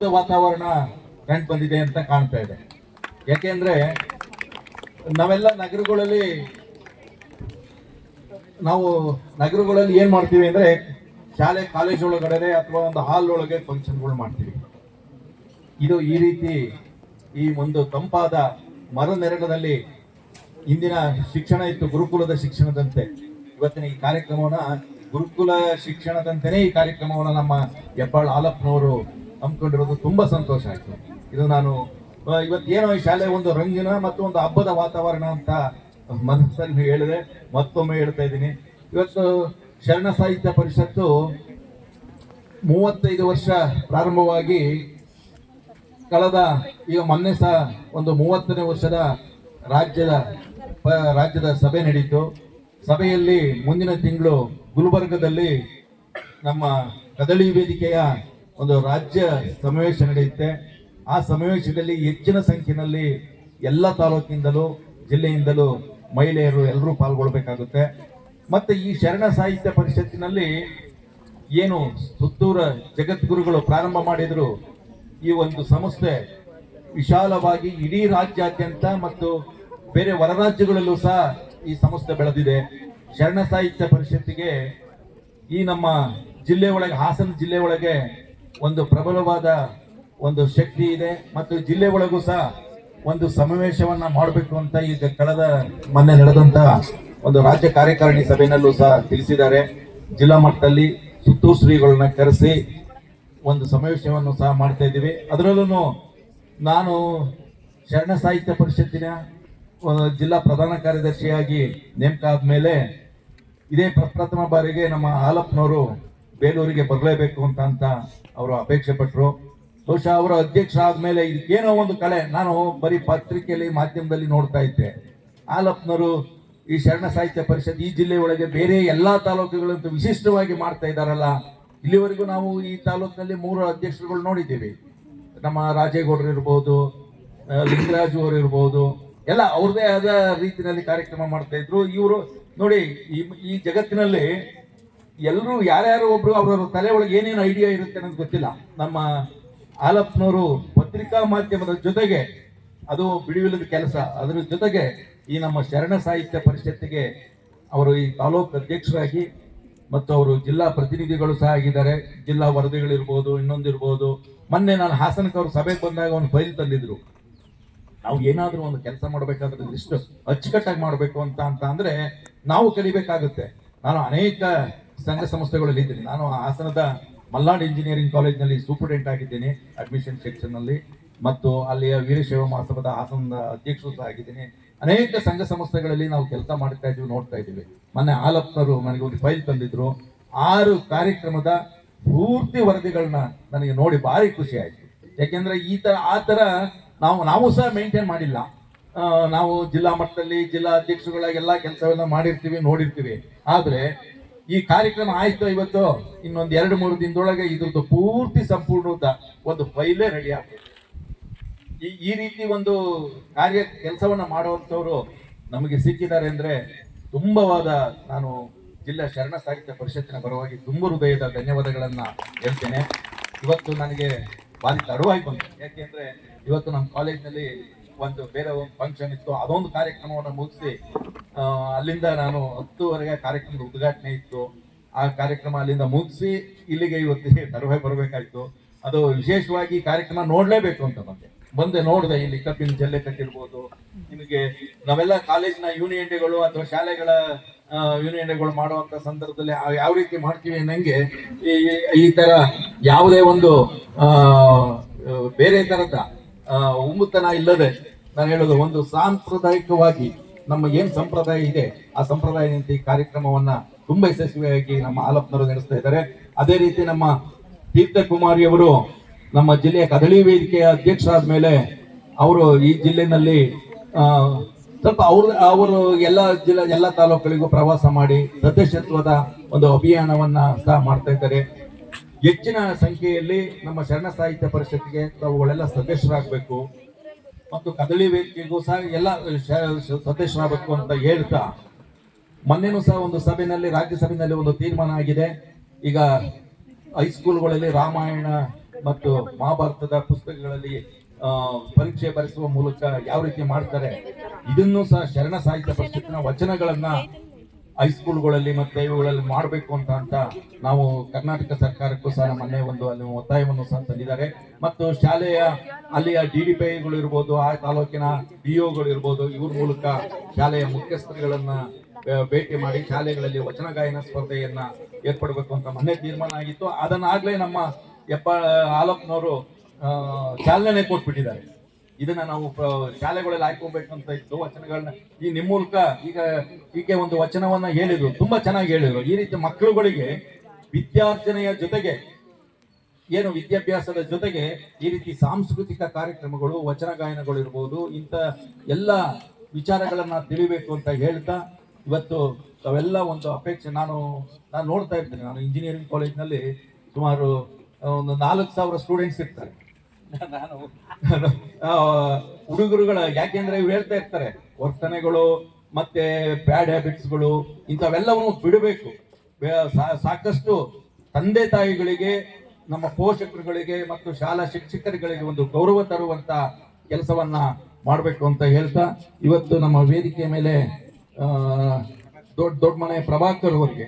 ವಾತಾವರಣ ಕಂಡು ಬಂದಿದೆ ಅಂತ ಕಾಣ್ತಾ ಇದೆ. ಯಾಕೆಂದ್ರೆ ನಾವೆಲ್ಲ ನಗರಗಳಲ್ಲಿ ನಾವು ನಗರಗಳಲ್ಲಿ ಏನ್ ಮಾಡ್ತೀವಿ ಅಂದ್ರೆ ಶಾಲೆ ಕಾಲೇಜ್ ಒಳಗಡೆ ಅಥವಾ ಒಂದು ಹಾಲ್ ಒಳಗೆ ಫಂಕ್ಷನ್ಗಳು ಮಾಡ್ತೀವಿ. ಇದು ಈ ರೀತಿ ಈ ಒಂದು ತಂಪಾದ ಮರ ನೆರಳದಲ್ಲಿ ಇಂದಿನ ಶಿಕ್ಷಣ ಇತ್ತು ಗುರುಕುಲದ ಶಿಕ್ಷಣದಂತೆ. ಇವತ್ತಿನ ಈ ಕಾರ್ಯಕ್ರಮವನ್ನ ಗುರುಕುಲ ಶಿಕ್ಷಣದಂತೆಯೇ ಈ ಕಾರ್ಯಕ್ರಮವನ್ನ ನಮ್ಮ ಹೆಬ್ಬಾಳ್ ಆಲಪ್ಪನವರು ಹಮ್ಮಿಕೊಂಡಿರೋದು ತುಂಬಾ ಸಂತೋಷ ಆಯ್ತು. ಇದು ನಾನು ಇವತ್ತು ಇವತ್ತೇನೋ ಈ ಶಾಲೆ ಒಂದು ರಂಗಿನ ಮತ್ತು ಒಂದು ಹಬ್ಬದ ವಾತಾವರಣ ಅಂತ ಮನಸ್ಸಲ್ಲಿ ಹೇಳಿದೆ ಮತ್ತೊಮ್ಮೆ ಹೇಳ್ತಾ ಇದ್ದೀನಿ. ಇವತ್ತು ಶರಣ ಸಾಹಿತ್ಯ ಪರಿಷತ್ತು ಮೂವತ್ತೈದು ವರ್ಷ ಪ್ರಾರಂಭವಾಗಿ ಕಳೆದ ಈಗ ಮೊನ್ನೆ ಸಹ ಒಂದು ಮೂವತ್ತನೇ ವರ್ಷದ ರಾಜ್ಯದ ರಾಜ್ಯದ ಸಭೆ ನಡೀತು. ಸಭೆಯಲ್ಲಿ ಮುಂದಿನ ತಿಂಗಳು ಗುಲ್ಬರ್ಗದಲ್ಲಿ ನಮ್ಮ ಕದಳಿ ವೇದಿಕೆಯ ಒಂದು ರಾಜ್ಯ ಸಮಾವೇಶ ನಡೆಯುತ್ತೆ. ಆ ಸಮಾವೇಶದಲ್ಲಿ ಹೆಚ್ಚಿನ ಸಂಖ್ಯೆಯಲ್ಲಿ ಎಲ್ಲ ತಾಲೂಕಿನಿಂದಲೂ, ಜಿಲ್ಲೆಯಿಂದಲೂ ಮಹಿಳೆಯರು ಎಲ್ಲರೂ ಪಾಲ್ಗೊಳ್ಬೇಕಾಗುತ್ತೆ. ಮತ್ತೆ ಈ ಶರಣ ಸಾಹಿತ್ಯ ಪರಿಷತ್ತಿನಲ್ಲಿ ಏನು ಸುತ್ತೂರ ಜಗದ್ಗುರುಗಳು ಪ್ರಾರಂಭ ಮಾಡಿದ್ರು, ಈ ಒಂದು ಸಂಸ್ಥೆ ವಿಶಾಲವಾಗಿ ಇಡೀ ರಾಜ್ಯಾದ್ಯಂತ ಮತ್ತು ಬೇರೆ ಹೊರ ರಾಜ್ಯಗಳಲ್ಲೂ ಸಹ ಈ ಸಂಸ್ಥೆ ಬೆಳೆದಿದೆ. ಶರಣ ಸಾಹಿತ್ಯ ಪರಿಷತ್ತಿಗೆ ಈ ನಮ್ಮ ಜಿಲ್ಲೆ ಒಳಗೆ, ಹಾಸನ ಜಿಲ್ಲೆ ಒಳಗೆ ಒಂದು ಪ್ರಬಲವಾದ ಒಂದು ಶಕ್ತಿ ಇದೆ ಮತ್ತು ಜಿಲ್ಲೆ ಒಳಗೂ ಸಹ ಒಂದು ಸಮಾವೇಶವನ್ನ ಮಾಡಬೇಕು ಅಂತ ಈಗ ಕಳೆದ ಮೊನ್ನೆ ನಡೆದಂತ ಒಂದು ರಾಜ್ಯ ಕಾರ್ಯಕಾರಿಣಿ ಸಭೆಯಲ್ಲೂ ಸಹ ತಿಳಿಸಿದ್ದಾರೆ. ಜಿಲ್ಲಾ ಮಟ್ಟದಲ್ಲಿ ಸುತ್ತೂರು ಶ್ರೀಗಳನ್ನ ಕರೆಸಿ ಒಂದು ಸಮಾವೇಶವನ್ನು ಸಹ ಮಾಡ್ತಾ ಇದ್ದೀವಿ. ಅದರಲ್ಲೂ ನಾನು ಶರಣ ಸಾಹಿತ್ಯ ಪರಿಷತ್ತಿನ ಜಿಲ್ಲಾ ಪ್ರಧಾನ ಕಾರ್ಯದರ್ಶಿಯಾಗಿ ನೇಮಕ ಆದ್ಮೇಲೆ ಇದೇ ಪ್ರಪ್ರಥಮ ಬಾರಿಗೆ ನಮ್ಮ ಹಾಲಪ್ಪನವರು ಬೇಲೂರಿಗೆ ಬರಲೇಬೇಕು ಅಂತ ಅಂತ ಅವರು ಅಪೇಕ್ಷೆ ಪಟ್ಟರು ಬಹುಶಃ ಅವರ ಅಧ್ಯಕ್ಷ ಆದಮೇಲೆ ಇದಕ್ಕೇನೋ ಒಂದು ಕಲೆ. ನಾನು ಬರೀ ಪತ್ರಿಕೆಯಲ್ಲಿ, ಮಾಧ್ಯಮದಲ್ಲಿ ನೋಡ್ತಾ ಇದ್ದೆ. ಆಲಪ್ನರು ಈ ಶರಣ ಸಾಹಿತ್ಯ ಪರಿಷತ್ ಈ ಜಿಲ್ಲೆ ಒಳಗೆ ಬೇರೆ ಎಲ್ಲಾ ತಾಲೂಕುಗಳಂತೂ ವಿಶಿಷ್ಟವಾಗಿ ಮಾಡ್ತಾ ಇದ್ದಾರಲ್ಲ. ಇಲ್ಲಿವರೆಗೂ ನಾವು ಈ ತಾಲೂಕಿನಲ್ಲಿ ಮೂರು ಅಧ್ಯಕ್ಷರುಗಳು ನೋಡಿದ್ದೀವಿ. ನಮ್ಮ ರಾಜೇಗೌಡರು ಇರ್ಬೋದು ಲಿಂಗರಾಜು ಅವರು ಇರ್ಬೋದು. ಎಲ್ಲ ಅವ್ರದೇ ಆದ ರೀತಿಯಲ್ಲಿ ಕಾರ್ಯಕ್ರಮ ಮಾಡ್ತಾ ಇದ್ರು. ಇವರು ನೋಡಿ ಈ ಜಗತ್ತಿನಲ್ಲಿ ಎಲ್ಲರೂ ಯಾರ್ಯಾರು ಒಬ್ರು ಅವ್ರವ್ರ ತಲೆ ಒಳಗೆ ಏನೇನು ಐಡಿಯಾ ಇರುತ್ತೆ ಅನ್ನೋದು ಗೊತ್ತಿಲ್ಲ. ನಮ್ಮ ಹಾಲಪ್ಪನವರು ಪತ್ರಿಕಾ ಮಾಧ್ಯಮದ ಜೊತೆಗೆ ಅದು ಬಿಡುವಿಲ್ಲದ ಕೆಲಸ. ಅದರ ಜೊತೆಗೆ ಈ ನಮ್ಮ ಶರಣ ಸಾಹಿತ್ಯ ಪರಿಷತ್ತಿಗೆ ಅವರು ಈ ತಾಲೂಕು ಅಧ್ಯಕ್ಷರಾಗಿ ಮತ್ತು ಅವರು ಜಿಲ್ಲಾ ಪ್ರತಿನಿಧಿಗಳು ಸಹ ಆಗಿದ್ದಾರೆ. ಜಿಲ್ಲಾ ವರದಿಗಳಿರ್ಬೋದು, ಇನ್ನೊಂದಿರ್ಬೋದು. ಮೊನ್ನೆ ನಾನು ಹಾಸನಕ್ಕೆ ಅವರು ಸಭೆಗೆ ಬಂದಾಗ ಒಂದು ಫೈಲ್ ತಂದಿದ್ರು. ನಾವು ಏನಾದರೂ ಒಂದು ಕೆಲಸ ಮಾಡಬೇಕಾದ್ರೆ ಇಷ್ಟು ಅಚ್ಚುಕಟ್ಟಾಗಿ ಮಾಡಬೇಕು ಅಂತ ಅಂತ ಅಂದರೆ ನಾವು ಕಲಿಬೇಕಾಗುತ್ತೆ. ನಾನು ಅನೇಕ ಸಂಘ ಸಂಸ್ಥೆಗಳಲ್ಲಿ ಇದ್ದೀನಿ. ನಾನು ಹಾಸನದ ಮಲ್ನಾಡ್ ಇಂಜಿನಿಯರಿಂಗ್ ಕಾಲೇಜ್ನಲ್ಲಿ ಸೂಪರ್ಡೆಂಟ್ ಆಗಿದ್ದೀನಿ, ಅಡ್ಮಿಷನ್ ಸೆಕ್ಷನ್ನಲ್ಲಿ ಮತ್ತು ಅಲ್ಲಿಯ ವೀರಶೈವ ಮಹಾಸಭದ ಹಾಸನದ ಅಧ್ಯಕ್ಷರು ಸಹ ಆಗಿದ್ದೀನಿ. ಅನೇಕ ಸಂಘ ಸಂಸ್ಥೆಗಳಲ್ಲಿ ನಾವು ಕೆಲಸ ಮಾಡ್ತಾ ಇದ್ದೀವಿ, ನೋಡ್ತಾ ಇದ್ದೀವಿ. ಮೊನ್ನೆ ಆಲಪ್ಪನವರು ನನಗೆ ಒಂದು ಫೈಲ್ ತಂದಿದ್ರು. ಆರು ಕಾರ್ಯಕ್ರಮದ ಪೂರ್ತಿ ವರದಿಗಳನ್ನ ನನಗೆ ನೋಡಿ ಭಾರಿ ಖುಷಿ ಆಯ್ತು. ಯಾಕೆಂದ್ರೆ ಈ ತರ ಆ ತರ ನಾವು ನಾವು ಸಹ ಮೇಂಟೈನ್ ಮಾಡಿಲ್ಲ. ನಾವು ಜಿಲ್ಲಾ ಮಟ್ಟದಲ್ಲಿ ಜಿಲ್ಲಾ ಅಧ್ಯಕ್ಷರುಗಳಾಗೆಲ್ಲ ಕೆಲಸವೆಲ್ಲ ಮಾಡಿರ್ತೀವಿ, ನೋಡಿರ್ತೀವಿ. ಆದ್ರೆ ಈ ಕಾರ್ಯಕ್ರಮ ಆಯ್ತು ಇವತ್ತು ಇನ್ನೊಂದು ಎರಡು ಮೂರು ದಿನದೊಳಗೆ ಇದ್ರದ್ದು ಪೂರ್ತಿ ಸಂಪೂರ್ಣ ಒಂದು ಫೈಲೇ ರೆಡಿ ಆಗ್ತದೆ. ಈ ಈ ರೀತಿ ಒಂದು ಕಾರ್ಯ ಕೆಲಸವನ್ನ ಮಾಡುವಂತವ್ರು ನಮಗೆ ಸಿಕ್ಕಿದ್ದಾರೆ ಅಂದ್ರೆ ತುಂಬವಾದ ನಾನು ಜಿಲ್ಲಾ ಶರಣ ಸಾಹಿತ್ಯ ಪರಿಷತ್ತಿನ ಪರವಾಗಿ ತುಂಬ ಹೃದಯದ ಧನ್ಯವಾದಗಳನ್ನ ಹೇಳ್ತೇನೆ. ಇವತ್ತು ನನಗೆ ಭಾರಿ ತಡವಾಗಿ ಬಂತು. ಯಾಕೆಂದ್ರೆ ಇವತ್ತು ನಮ್ಮ ಕಾಲೇಜ್ನಲ್ಲಿ ಒಂದು ಬೇರೆ ಒಂದು ಫಂಕ್ಷನ್ ಇತ್ತು. ಅದೊಂದು ಕಾರ್ಯಕ್ರಮವನ್ನು ಮುಗಿಸಿ ಅಲ್ಲಿಂದ ನಾನು ಹತ್ತುವರೆಗೆ ಕಾರ್ಯಕ್ರಮದ ಉದ್ಘಾಟನೆ ಇತ್ತು. ಆ ಕಾರ್ಯಕ್ರಮ ಅಲ್ಲಿಂದ ಮುಗಿಸಿ ಇಲ್ಲಿಗೆ ಇವತ್ತಿಗೆ ತರುವೆ ಬರಬೇಕಾಯ್ತು. ಅದು ವಿಶೇಷವಾಗಿ ಕಾರ್ಯಕ್ರಮ ನೋಡಲೇಬೇಕು ಅಂತ ಬಂದೆ ಬಂದೆ ನೋಡಿದೆ, ಇಲ್ಲಿ ಕಬ್ಬಿನ ಜಲ್ಲೆ ಕಟ್ಟಿರ್ಬೋದು. ನಿಮಗೆ ನಾವೆಲ್ಲ ಕಾಲೇಜಿನ ಯೂನಿಯನ್ ಡೇಗಳು ಅಥವಾ ಶಾಲೆಗಳ ಯೂನಿಯನ್ ಡೇಗಳು ಮಾಡುವಂತ ಸಂದರ್ಭದಲ್ಲಿ ಯಾವ ರೀತಿ ಮಾಡ್ತೀವಿ ನಂಗೆ ಈ ಈ ತರ ಯಾವುದೇ ಒಂದು ಬೇರೆ ತರದ ಉಮ್ಮುತನ ಇಲ್ಲದೆ ನಾನು ಹೇಳೋದು ಒಂದು ಸಾಂಪ್ರದಾಯಿಕವಾಗಿ ನಮ್ಮ ಏನ್ ಸಂಪ್ರದಾಯ ಇದೆ, ಆ ಸಂಪ್ರದಾಯದಂತೆ ಈ ಕಾರ್ಯಕ್ರಮವನ್ನ ತುಂಬಾ ಯಶಸ್ವಿಯಾಗಿ ನಮ್ಮ ಆಲಪ್ಪನವರು ನಡೆಸ್ತಾ ಇದ್ದಾರೆ. ಅದೇ ರೀತಿ ನಮ್ಮ ಹೀರ್ದ ಕುಮಾರಿ ಅವರು ನಮ್ಮ ಜಿಲ್ಲೆಯ ಕದಳಿ ವೇದಿಕೆಯ ಅಧ್ಯಕ್ಷರಾದ ಮೇಲೆ ಅವರು ಈ ಜಿಲ್ಲೆನಲ್ಲಿ ಸ್ವಲ್ಪ ಅವ್ರ, ಅವರು ಎಲ್ಲ ಜಿಲ್ಲೆ, ಎಲ್ಲ ತಾಲೂಕುಗಳಿಗೂ ಪ್ರವಾಸ ಮಾಡಿ ಸದಸ್ಯತ್ವದ ಒಂದು ಅಭಿಯಾನವನ್ನ ಸಹ ಮಾಡ್ತಾ ಇದ್ದಾರೆ. ಹೆಚ್ಚಿನ ಸಂಖ್ಯೆಯಲ್ಲಿ ನಮ್ಮ ಶರಣ ಸಾಹಿತ್ಯ ಪರಿಷತ್ತಿಗೆ ತಾವುಗಳೆಲ್ಲ ಸದಸ್ಯರಾಗಬೇಕು. ಮತ್ತು ಕದಳಿ ವೇದಿಕೆಗೂ ಸಹ ಎಲ್ಲ ಶ- ಶ- ಸದಸ್ಯರಾಗಬೇಕು ಅಂತ ಹೇಳ್ತಾ ಮೊನ್ನೆನೂ ಸಹ ಒಂದು ಸಭೆಯಲ್ಲಿ ರಾಜ್ಯಸಭೆಯಲ್ಲಿ ಒಂದು ತೀರ್ಮಾನ ಆಗಿದೆ. ಈಗ ಹೈಸ್ಕೂಲ್ಗಳಲ್ಲಿ ರಾಮಾಯಣ ಮತ್ತು ಮಹಾಭಾರತದ ಪುಸ್ತಕಗಳಲ್ಲಿ ಪರೀಕ್ಷೆ ಬರೆಸುವ ಮೂಲಕ ಯಾವ ರೀತಿ ಮಾಡ್ತಾರೆ, ಇದನ್ನು ಸಹ ಶರಣ ಸಾಹಿತ್ಯ ಪರಿಷತ್ತಿನ ವಚನಗಳನ್ನ ಹೈಸ್ಕೂಲ್ಗಳಲ್ಲಿ ಮತ್ತು ಇವುಗಳಲ್ಲಿ ಮಾಡಬೇಕು ಅಂತ ಅಂತ ನಾವು ಕರ್ನಾಟಕ ಸರ್ಕಾರಕ್ಕೂ ಸಹ ಮೊನ್ನೆ ಒಂದು ಅಲ್ಲಿ ಒತ್ತಾಯವನ್ನು ಸಹ ತಂದಿದ್ದಾರೆ. ಮತ್ತು ಶಾಲೆಯ ಅಲ್ಲಿಯ ಡಿ ಡಿ ಗಳು ಇರ್ಬೋದು, ಆ ತಾಲೂಕಿನ ಡಿಒಗಳು ಇರ್ಬೋದು, ಇವ್ರ ಮೂಲಕ ಶಾಲೆಯ ಮುಖ್ಯಸ್ಥರುಗಳನ್ನ ಭೇಟಿ ಮಾಡಿ ಶಾಲೆಗಳಲ್ಲಿ ವಚನ ಗಾಯನ ಸ್ಪರ್ಧೆಯನ್ನ ಏರ್ಪಡಬೇಕು ಅಂತ ಮೊನ್ನೆ ತೀರ್ಮಾನ ಆಗಿತ್ತು. ಅದನ್ನಾಗಲೇ ನಮ್ಮ ಯಪ್ಪ ಆಲೋಕ್ನವರು ಚಾಲನೆ ಕೊಟ್ಬಿಟ್ಟಿದ್ದಾರೆ. ಇದನ್ನ ನಾವು ಶಾಲೆಗಳಲ್ಲಿ ಹಾಕೋಬೇಕಂತ ಇತ್ತು ವಚನಗಳನ್ನ ಈ ನಿಮ್ಮ ಮೂಲಕ ಈಗ ಹೀಗೆ ಒಂದು ವಚನವನ್ನ ಹೇಳಿದ್ರು, ತುಂಬಾ ಚೆನ್ನಾಗಿ ಹೇಳಿದ್ರು. ಈ ರೀತಿ ಮಕ್ಕಳುಗಳಿಗೆ ವಿದ್ಯಾರ್ಜನೆಯ ಜೊತೆಗೆ, ಏನು ವಿದ್ಯಾಭ್ಯಾಸದ ಜೊತೆಗೆ ಈ ರೀತಿ ಸಾಂಸ್ಕೃತಿಕ ಕಾರ್ಯಕ್ರಮಗಳು, ವಚನ ಗಾಯನಗಳು ಇರ್ಬೋದು, ಇಂಥ ಎಲ್ಲ ವಿಚಾರಗಳನ್ನ ತಿಳಿಬೇಕು ಅಂತ ಹೇಳ್ತಾ ಇವತ್ತು ಅವೆಲ್ಲ ಒಂದು ಅಪೇಕ್ಷೆ ನಾನು ನಾನು ನೋಡ್ತಾ ಇರ್ತೇನೆ. ನಾನು ಇಂಜಿನಿಯರಿಂಗ್ ಕಾಲೇಜ್ನಲ್ಲಿ ಸುಮಾರು ಒಂದು ನಾಲ್ಕು ಸಾವಿರ ಸ್ಟೂಡೆಂಟ್ಸ್ ಇರ್ತಾರೆ. ಹುಡುಗರುಗಳ ಯಾಕೆಂದ್ರೆ ಇವ್ರು ಹೇಳ್ತಾ ಇರ್ತಾರೆ, ವರ್ತನೆಗಳು ಮತ್ತೆ ಬ್ಯಾಡ್ ಹ್ಯಾಬಿಟ್ಸ್ಗಳು ಇಂಥವೆಲ್ಲವನ್ನು ಬಿಡಬೇಕು. ಸಾಕಷ್ಟು ತಂದೆ ತಾಯಿಗಳಿಗೆ, ನಮ್ಮ ಪೋಷಕರುಗಳಿಗೆ ಮತ್ತು ಶಾಲಾ ಶಿಕ್ಷಕರುಗಳಿಗೆ ಒಂದು ಗೌರವ ತರುವಂತ ಕೆಲಸವನ್ನ ಮಾಡಬೇಕು ಅಂತ ಹೇಳ್ತಾ, ಇವತ್ತು ನಮ್ಮ ವೇದಿಕೆ ಮೇಲೆ ದೊಡ್ಡ ದೊಡ್ಡ ಮನೆ ಪ್ರಭಾಕರ್ ಅವರಿಗೆ